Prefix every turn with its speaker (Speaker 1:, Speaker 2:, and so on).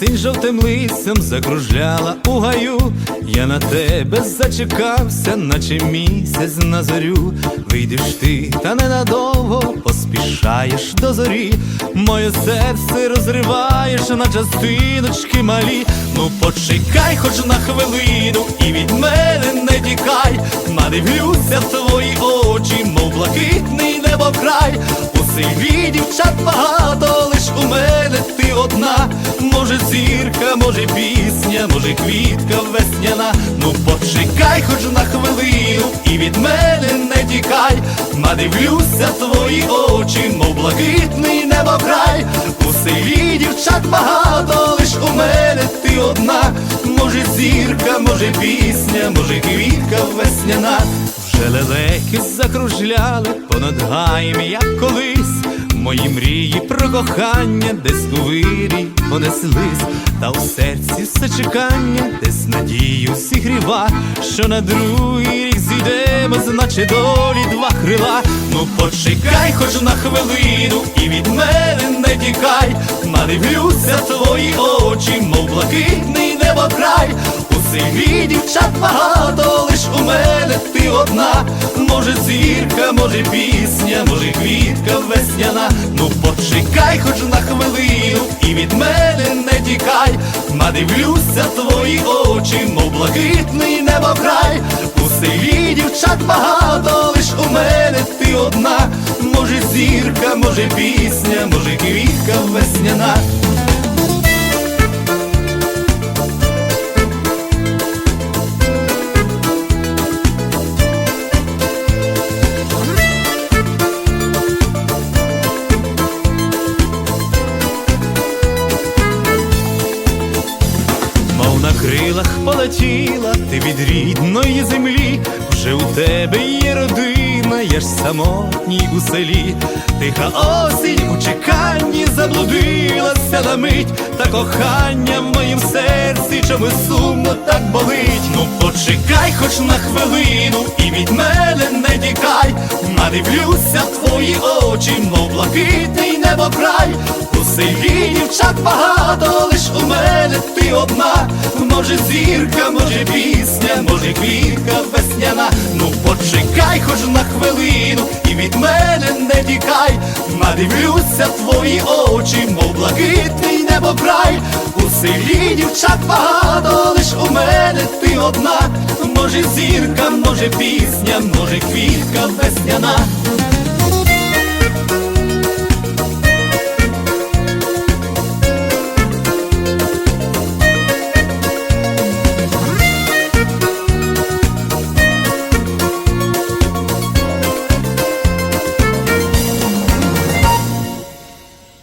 Speaker 1: Осінь жовтим листям закружляла у гаю, я на тебе зачекався, наче місяць на зорю. Вийдеш ти, та ненадовго поспішаєш до зорі. Моє серце розриваєш на частиночки малі. Ну почекай, хоч на хвилину, і від мене не тікай. Надивлюся в твої очі, мов блакитний небокрай. У селі дівчат багато, квітка весняна. Ну почекай, хоч на хвилину, і від мене не тікай. Надивлюся твої очі, мов блакитний небокрай. У селі дівчат багато, лиш у мене ти одна. Може зірка, може пісня, може квітка весняна. Вже лелеки закружляли понад гаєм, як колись. Мої мрії про кохання десь у вирі понеслись, та у серці все чекання, десь надію зігріва, що на другий рік зійдемо, значить долі два крила. Ну почекай, хоч на хвилину, і від мене не тікай, надивлюся твої очі, мов блакитний небокрай. У селі дівчат багато, лиш у мене ти одна. Може зірка, може пісня, може квітка весняна. Ну почекай, хоч на хвилину, і від мене не тікай. Надивлюся твої очі, мов блакитний небокрай. У селі дівчат багато, лиш у мене ти одна. Може зірка, може пісня, може квітка весняна. Крилах полетіла ти від рідної землі, вже у тебе є родина, я ж самотній у селі, тиха осінь у чеканні заблудилася на мить, та кохання в моїм серці, чому сумно так болить. Ну почекай, хоч на хвилину, і від мене не тікай, надивлюся в твої очі, мов блакитний небокрай. Селі дівчат багато, лиш у мене ти одна. Може зірка, може пісня, може квітка весняна. Ну почекай, хоч на хвилину, і від мене не тікай. Надивлюся твої очі, мов блакитний небокрай. У селі дівчат багато, лиш у мене ти одна. Може зірка, може пісня, може квітка весняна.